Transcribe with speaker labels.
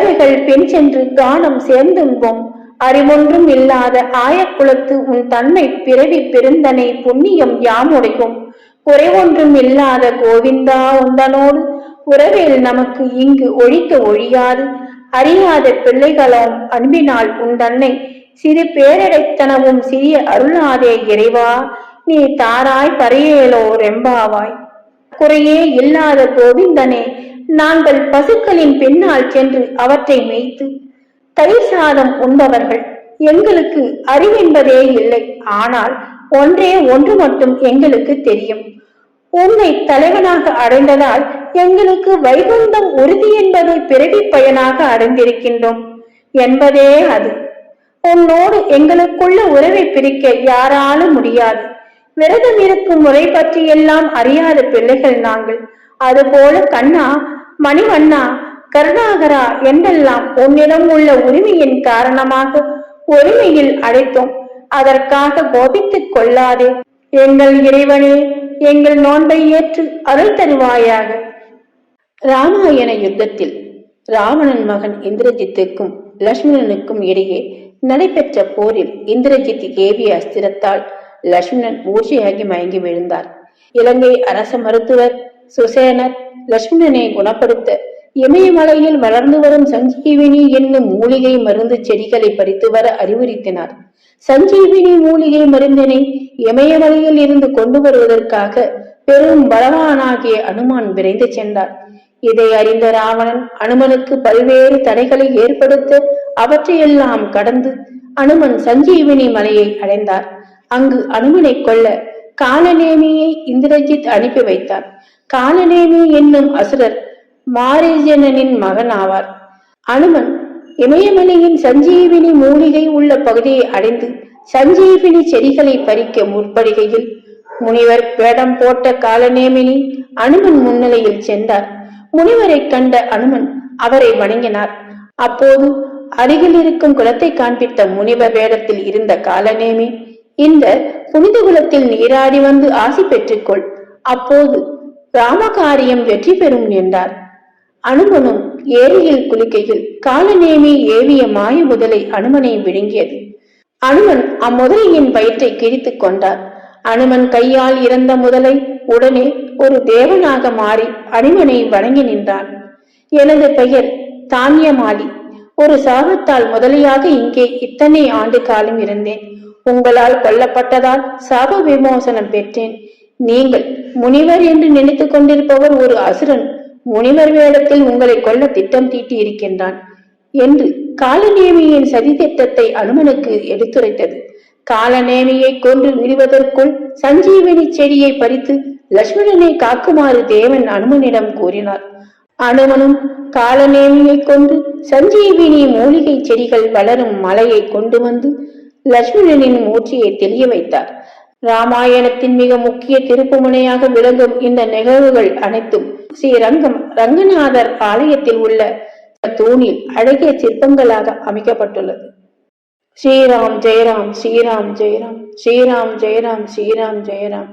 Speaker 1: பறவைகள் பெண் சென்று காணம் சேர்ந்தும்போம். அறிவொன்றும் இல்லாத ஆயக்குளத்து உன் தன்மை பிறவி பெருந்தனை புண்ணியம் யாமுடையும் குறைவொன்றும் இல்லாத கோவிந்தா உந்தனோடு. உறவில் நமக்கு இங்கு ஒழிக்க ஒழியாது. அறியாத பிள்ளைகளும் அன்பினால் உந்தன்னை சிறு பேரடைத்தனமும் சிறிய அருளாதே இறைவா. நீ தாராய் பரையேலோ ரெம்பாவாய். குறையே இல்லாத கோவிந்தனே நாங்கள் பசுக்களின் பின்னால் சென்று அவற்றை மேய்த்து தயிர் சாதம் உண்பவர்கள் எங்களுக்கு அறிவென்பதே இல்லை. ஆனால் ஒன்றே ஒன்று மட்டும் எங்களுக்கு தெரியும். உன்னை தலைவனாக அடைந்ததால் எங்களுக்கு வைகுந்தம் உறுதி என்பதை பிறவி பயனாக அடைந்திருக்கின்றோம் என்பதே அது. உன்னோடு எங்களுக்குள்ள உறவை பிரிக்க யாராலும் முடியாது. விரதம் இருக்கும் முறை பற்றியெல்லாம் அறியாத பிள்ளைகள் நாங்கள். அதுபோல கண்ணா மணிவண்ணா கருணாகரா என்றெல்லாம் உன்னிடம் உள்ள உரிமையின் காரணமாக ஒருமையில் அழைத்தோம் அதற்காக கோபித்துக் கொள்ளாதே. எங்கள் இறைவனே எங்கள் நோன்பை ஏற்று அருள் தருவாயாக. ராமாயண யுத்தத்தில் ராவணன் மகன் இந்திரஜித்துக்கும் லட்சுமணனுக்கும் இடையே நடைபெற்ற போரில் இந்திரஜித் ஏவிய அஸ்திரத்தால் லட்சுமணன் மூர்ச்சியாகி மயங்கி விழுந்தார். இலங்கை அரச மருத்துவர் சுசேனர் லட்சுமணனை குணப்படுத்த இமயமலையில் வளர்ந்து வரும் சஞ்சீவினி என்னும் மூலிகை மருந்து செடிகளை பறித்து வர அறிவுறுத்தினார். சஞ்சீவினி மூலிகை மருந்தினை இமயமலையில் இருந்து கொண்டு வருவதற்காக பெரும் பலவானாகிய அனுமான் விரைந்து சென்றார். இதை அறிந்த ராவணன் அனுமனுக்கு பல்வேறு தடைகளை ஏற்படுத்த அவற்றையெல்லாம் கடந்து அனுமன் சஞ்சீவினி மலையை அடைந்தார். அங்கு அனுமனை கொல்ல காலநேமியை இந்திரஜித் அனுப்பி வைத்தார். காலநேமி என்னும் அசுரர் மாரீஜனனின் மகன் ஆவார் அனுமன் இமயமலையின் சஞ்சீவினி மூலிகை உள்ள பகுதியை அடைந்து சஞ்சீவினி செடிகளை பறிக்க முற்படுகையில் முனிவர் வேடம் போட்ட காலநேமினி அனுமன் முன்னிலையில் சென்றார். முனிவரை கண்ட அனுமன் அவரை வணங்கினார். அப்போது அருகில் இருக்கும் குலத்தை காண்பித்த முனிவர் வேடத்தில் இருந்த காலநேமி இந்த புனித குலத்தில் நீராடி வந்து ஆசி பெற்றுக்கொள். அப்போது ராமகாரியம் வெற்றி பெறும் என்றார். அனுமனும் ஏரியில் குளிக்கையில் காலநேமி ஏவிய மாய முதலை அனுமனை விழுங்கியது. அனுமன் அம்முதலையின் வயிற்றை கிழித்துக் கொண்டார். அனுமன் கையால் இறந்த முதலை உடனே ஒரு தேவனாக மாறி அனுமனை வணங்கி நின்றான். எனது பெயர் தானியமாலி. ஒரு சாபத்தால் முதலியாக இங்கே இத்தனை ஆண்டு காலம் இருந்தேன். உங்களால் கொல்லப்பட்டதால் சாப விமோசனம் பெற்றேன். நீங்கள் முனிவர் என்று நினைத்துக் கொண்டிருப்பவர் ஒரு அசுரன். முனிவர் வேடத்தில் உங்களை கொல்ல திட்டம் தீட்டி இருக்கின்றான் என்று காலநேமியின் சதி திட்டத்தை அனுமனுக்கு எடுத்துரைத்தது. காலநேமியை கொன்று விடுவதற்குள் சஞ்சீவனி செடியை பறித்து லட்சுமணனை காக்குமாறு தேவன் அனுமனிடம் கூறினார். அனுமனும் காலநேமியை கொண்டு சஞ்சீவினி மூலிகை செடிகள் வளரும் மலையை கொண்டு வந்து லட்சுமணனின் மூர்த்தியை தெளிய வைத்தார். ராமாயணத்தின் மிக முக்கிய திருப்புமுனையாக விளங்கும் இந்த நிகழ்வுகள் அனைத்தும் ஸ்ரீரங்கம் ரங்கநாதர் ஆலயத்தில் உள்ள தூணில் அழகிய சிற்பங்களாக அமைக்கப்பட்டுள்ளது. ஸ்ரீராம் ஜெயராம் ஸ்ரீராம் ஜெயராம் ஸ்ரீராம் ஜெயராம் ஸ்ரீராம் ஜெயராம்.